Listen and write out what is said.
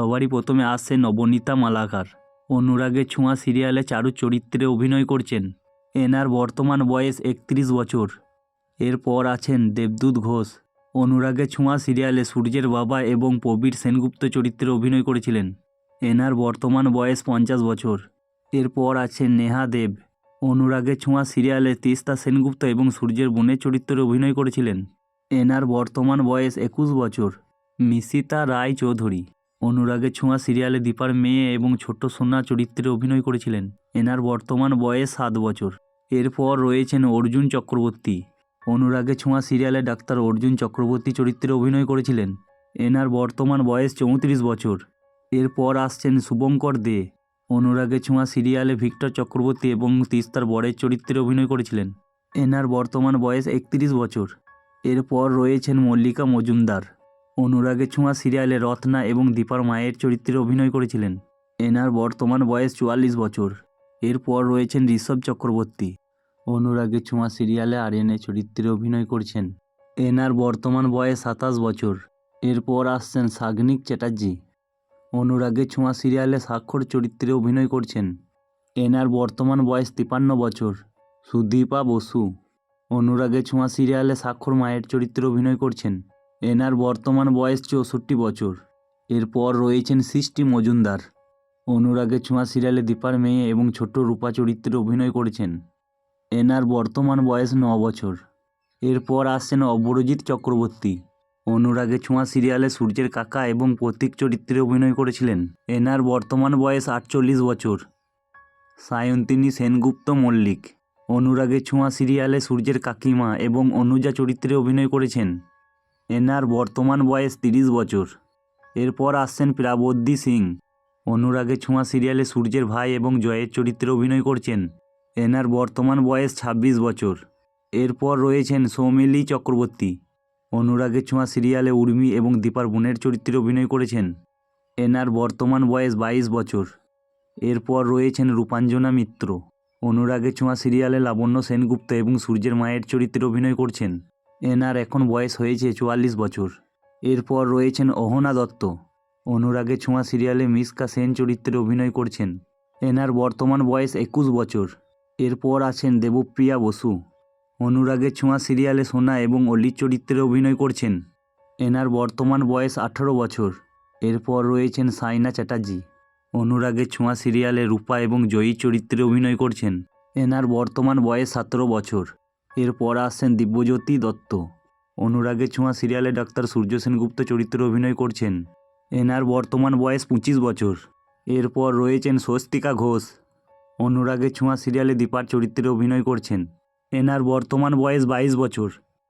সবারই প্রথমে আসছে নবনীতা মালাকার। অনুরাগের ছোঁয়া সিরিয়ালে চারু চরিত্রে অভিনয় করছেন। এনার বর্তমান বয়স একত্রিশ বছর। এরপর আছেন দেবদূত ঘোষ। অনুরাগের ছোঁয়া সিরিয়ালে সূর্যের বাবা এবং প্রবীর সেনগুপ্ত চরিত্রে অভিনয় করেছিলেন। এনার বর্তমান বয়স পঞ্চাশ বছর। এরপর আছেন নেহা দেব। অনুরাগের ছোঁয়া সিরিয়ালে তিস্তা সেনগুপ্ত এবং সূর্যের বোনের চরিত্রে অভিনয় করেছিলেন। এনার বর্তমান বয়স একুশ বছর। মিশিতা রায় চৌধুরী অনুরাগের ছোঁয়া সিরিয়ালে দীপার মেয়ে এবং ছোট্ট সোনা চরিত্রে অভিনয় করেছিলেন। এনার বর্তমান বয়স সাত বছর। এরপর রয়েছেন অর্জুন চক্রবর্তী। অনুরাগের ছোঁয়া সিরিয়ালে ডাক্তার অর্জুন চক্রবর্তী চরিত্রে অভিনয় করেছিলেন। এনার বর্তমান বয়স চৌত্রিশ বছর। এরপর আসছেন শুভঙ্কর দে। অনুরাগের ছোঁয়া সিরিয়ালে ভিক্টর চক্রবর্তী এবং তিস্তার বরের চরিত্রে অভিনয় করেছিলেন। এনার বর্তমান বয়স একত্রিশ বছর। এরপর রয়েছেন মল্লিকা মজুমদার। অনুরাগের ছোঁয়া সিরিয়ালে রত্না এবং দীপার মায়ের চরিত্রে অভিনয় করেছিলেন। এনার বর্তমান বয়স চুয়াল্লিশ বছর। এরপর রয়েছেন ঋষভ চক্রবর্তী। অনুরাগের ছোঁয়া সিরিয়ালে আরিয়ানের চরিত্রে অভিনয় করছেন। এনার বর্তমান বয়স সাতাশ বছর। এরপর আসছেন সাগনিক চ্যাটার্জি। অনুরাগের ছোঁয়া সিরিয়ালে স্বাক্ষর চরিত্রে অভিনয় করছেন। এনার বর্তমান বয়স তিপান্ন বছর। সুদীপা বসু। অনুরাগের ছোঁয়া সিরিয়ালে স্বাক্ষর মায়ের চরিত্রে অভিনয় করছেন। এনার বর্তমান বয়স চৌষট্টি বছর। এরপর রয়েছেন সৃষ্টি মজুমদার। অনুরাগের ছোঁয়া সিরিয়ালে দীপার মেয়ে এবং ছোট্ট রূপা চরিত্রে অভিনয় করেছেন। এনার বর্তমান বয়স ন বছর। এরপর আসছেন অবরজিৎ চক্রবর্তী। অনুরাগে ছোঁয়া সিরিয়ালে সূর্যের কাকা এবং প্রতীক চরিত্রে অভিনয় করেছিলেন। এনার বর্তমান বয়স আটচল্লিশ বছর। সায়ন্তিনী সেনগুপ্ত মল্লিক। অনুরাগে ছোঁয়া সিরিয়ালে সূর্যের কাকিমা এবং অনুজা চরিত্রে অভিনয় করেছেন। এনার বর্তমান বয়স তিরিশ বছর। এরপর আসছেন প্রাবদ্যী সিং। অনুরাগে ছোঁয়া সিরিয়ালে সূর্যের ভাই এবং জয়ের চরিত্রে অভিনয় করছেন। এনার বর্তমান বয়স ছাব্বিশ বছর। এরপর রয়েছেন সৌমিলি চক্রবর্তী। অনুরাগের ছোঁয়া সিরিয়ালে উর্মি এবং দীপার বোনের চরিত্রে অভিনয় করেছেন। এনার বর্তমান বয়স বাইশ বছর। এরপর রয়েছেন রূপাঞ্জনা মিত্র। অনুরাগের ছোঁয়া সিরিয়ালে লাবণ্য সেনগুপ্ত এবং সূর্যের মায়ের চরিত্রে অভিনয় করছেন। এনার এখন বয়স হয়েছে চুয়াল্লিশ বছর। এরপর রয়েছেন অহনা দত্ত। অনুরাগের ছোঁয়া সিরিয়ালে মিসকা সেন চরিত্রে অভিনয় করছেন। এনার বর্তমান বয়স একুশ বছর। এরপর আছেন দেবপ্রিয়া বসু। অনুরাগের ছোঁয়া সিরিয়ালে সোনা এবং অলির চরিত্রে অভিনয় করছেন। এনার বর্তমান বয়স আঠারো বছর। এরপর রয়েছেন সাইনা চ্যাটার্জি। অনুরাগের ছোঁয়া সিরিয়ালে রূপা এবং জয়ী চরিত্রে অভিনয় করছেন। এনার বর্তমান বয়স সতেরো বছর। এরপর আসছেন দিব্যজ্যোতি দত্ত। অনুরাগে ছোঁয়া সিরিয়ালে ডাক্তার সূর্য সেনগুপ্ত চরিত্রে অভিনয় করছেন। এনার বর্তমান বয়স পঁচিশ বছর। এরপর রয়েছেন স্বস্তিকা ঘোষ। অনুরাগে ছোঁয়া সিরিয়ালে দীপার চরিত্রে অভিনয় করছেন। এনার বর্তমান বয়স বাইশ বছর।